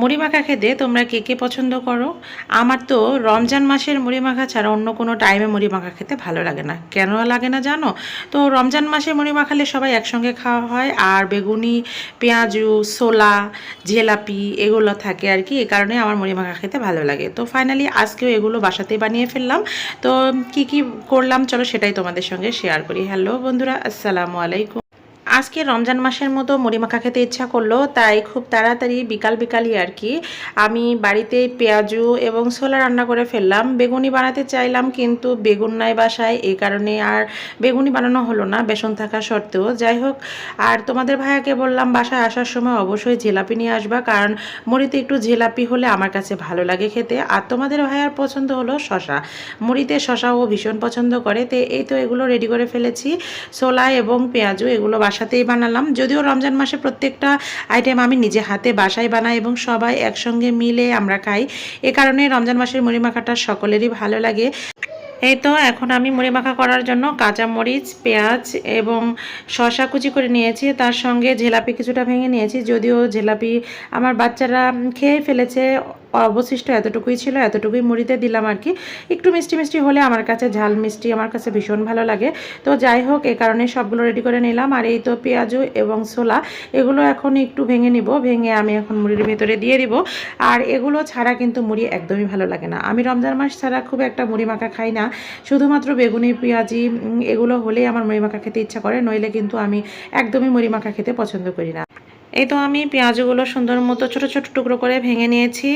মুড়ি মাখা খেতে তোমরা কে কে পছন্দ করো? আমার তো রমজান মাসের মুড়ি মাখা ছাড়া অন্য কোনো টাইমে মুড়ি মাখা খেতে ভালো লাগে না। কেন লাগে না জানো? তো রমজান মাসে মুড়ি মাখালে সবাই একসঙ্গে খাওয়া হয় আর বেগুনি, পেঁয়াজু, ছোলা, জিলাপি এগুলো থাকে আর কি এই কারণে আমার মুড়ি মাখা খেতে ভালো লাগে। তো ফাইনালি আজকেও এগুলো বাসাতেই বানিয়ে ফেললাম। তো কি কি করলাম চলো সেটাই তোমাদের সঙ্গে শেয়ার করি। হ্যালো বন্ধুরা, আসসালামু আলাইকুম। আজকে রমজান মাসের মতো মুড়ি মাখা খেতে ইচ্ছা করল, তাই খুব তাড়াতাড়ি বিকাল বিকালই আর কি। আমি বাড়িতে পেঁয়াজু এবং ছোলা রান্না করে ফেললাম। বেগুনি বানাতে চাইলাম, কিন্তু বেগুন নাই বাসায় এই কারণে আর বেগুনি বানানো হলো না, বেসন থাকা সত্ত্বেও। যাই হোক, আর তোমাদের ভাইয়াকে বললাম, বাসায় আসার সময় অবশ্যই জিলাপি নিয়ে আসবা, কারণ মুড়িতে একটু জিলাপি হলে আমার কাছে ভালো লাগে খেতে। আর তোমাদের ভাইয়ার পছন্দ হলো শশা। মুড়িতে শশাও ভীষণ পছন্দ করে, তো এই তো এগুলো রেডি করে ফেলেছি। ছোলা এবং পেঁয়াজু এগুলো বাসাতেই বানালাম। যদিও রমজান মাসে প্রত্যেকটা আইটেম আমি নিজে হাতে বাসায় বানাই এবং সবাই একসঙ্গে মিলে আমরা খাই। এ কারণে রমজান মাসের মুড়ি মাখাটা সকলেরই ভালো লাগে। এই তো, এখন আমি মুড়ি মাখা করার জন্য কাঁচা মরিচ, পেঁয়াজ এবং শশা কুচি করে নিয়েছি। তার সঙ্গে ঝেলাপি কিছুটা ভেঙে নিয়েছি, যদিও ঝেলাপি আমার বাচ্চারা খেয়ে ফেলেছে। অবশিষ্ট এতটুকুই ছিল, এতটুকুই মুড়িতে দিলাম আর কি। একটু মিষ্টি মিষ্টি হলে আমার কাছে ঝাল মিষ্টি আমার কাছে ভীষণ ভালো লাগে। তো যাই হোক এই কারণে সবগুলো রেডি করে নিলাম। আর এই তো পেঁয়াজু এবং ছোলা, এগুলো এখন একটু ভেঙে নিব। ভেঙে আমি এখন মুড়ির ভেতরে দিয়ে দিব। আর এগুলো ছাড়া কিন্তু মুড়ি একদমই ভালো লাগে না। আমি রমজান মাস ছাড়া খুব একটা মুড়ি মাখা খাই না। শুধুমাত্র বেগুনি, পেঁয়াজি এগুলো হলেই আমার মুড়ি মাখা খেতে ইচ্ছা করে। নইলে কিন্তু আমি একদমই মুড়ি মাখা খেতে পছন্দ করি না। এই তো আমি পেঁয়াজগুলো সুন্দর মতো ছোটো ছোটো টুকরো করে ভেঙে নিয়েছি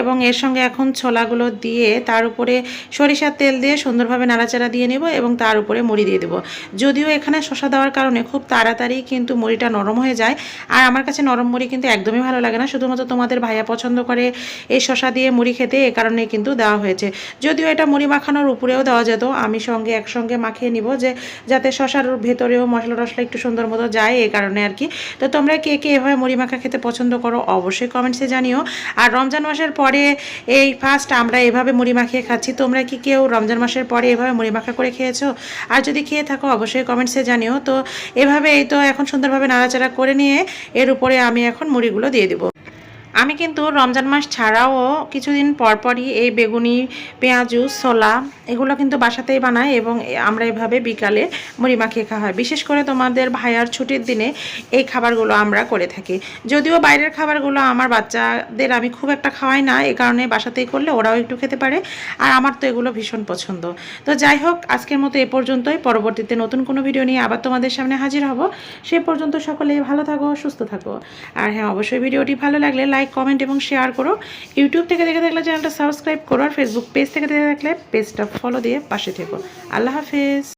এবং এর সঙ্গে এখন ছোলাগুলো দিয়ে তার উপরে সরিষার তেল দিয়ে সুন্দরভাবে নাড়াচাড়া দিয়ে নেব এবং তার উপরে মুড়ি দিয়ে দেবো। যদিও এখানে শশা দেওয়ার কারণে খুব তাড়াতাড়ি কিন্তু মুড়িটা নরম হয়ে যায়। আর আমার কাছে নরম মুড়ি কিন্তু একদমই ভালো লাগে না। শুধুমাত্র তোমাদের ভাইয়া পছন্দ করে এই শশা দিয়ে মুড়ি খেতে এ কারণে কিন্তু দেওয়া হয়েছে। যদিও এটা মুড়ি মাখানোর উপরেও দেওয়া যেত, আমি সঙ্গে একসঙ্গে মাখিয়ে নিব যে যাতে শশার ভেতরেও মশলা টশলা একটু সুন্দর মতো যায় এই কারণে আর কি। তো তোমরা কে কে এভাবে মুড়ি মাখা খেতে পছন্দ করো, অবশ্যই কমেন্টসে জানিও। আর রমজান মাসের পরে এই ফার্স্ট আমরা এভাবে মুড়ি মাখিয়ে খাচ্ছি। তোমরা কি কেউ রমজান মাসের পরে এভাবে মুড়ি মাখা করে খেয়েছো? আর যদি খেয়ে থাকো, অবশ্যই কমেন্টসে জানিও। তো এভাবে এই তো এখন সুন্দরভাবে নাড়াচাড়া করে নিয়ে এর উপরে আমি এখন মুড়িগুলো দিয়ে দেবো। আমি কিন্তু রমজান মাস ছাড়াও কিছুদিন পরপরই এই বেগুনি, পেঁয়াজু, ছোলা এগুলো কিন্তু বাসাতেই বানাই এবং আমরা এভাবে বিকালে মুড়ি মাখিয়ে খাওয়া হয়। বিশেষ করে তোমাদের ভাইয়ার ছুটির দিনে এই খাবারগুলো আমরা করে থাকি। যদিও বাইরের খাবারগুলো আমার বাচ্চাদের আমি খুব একটা খাওয়াই না, এ কারণে বাসাতেই করলে ওরাও একটু খেতে পারে। আর আমার তো এগুলো ভীষণ পছন্দ। তো যাই হোক, আজকের মতো এ পর্যন্তই। পরবর্তীতে নতুন কোনো ভিডিও নিয়ে আবার তোমাদের সামনে হাজির হব। সে পর্যন্ত সকলে ভালো থাকো, সুস্থ থাকো। আর হ্যাঁ অবশ্যই ভিডিওটি ভালো লাগলে লাইক কমেন্ট এবং শেয়ার করো। ইউটিউব থেকে দেখে থাকলে চ্যানেলটা সাবস্ক্রাইব করো আর ফেসবুক পেজ থেকে দেখে থাকলে পেজটা ফলো দিয়ে পাশে থেকো। আল্লাহ হাফেজ।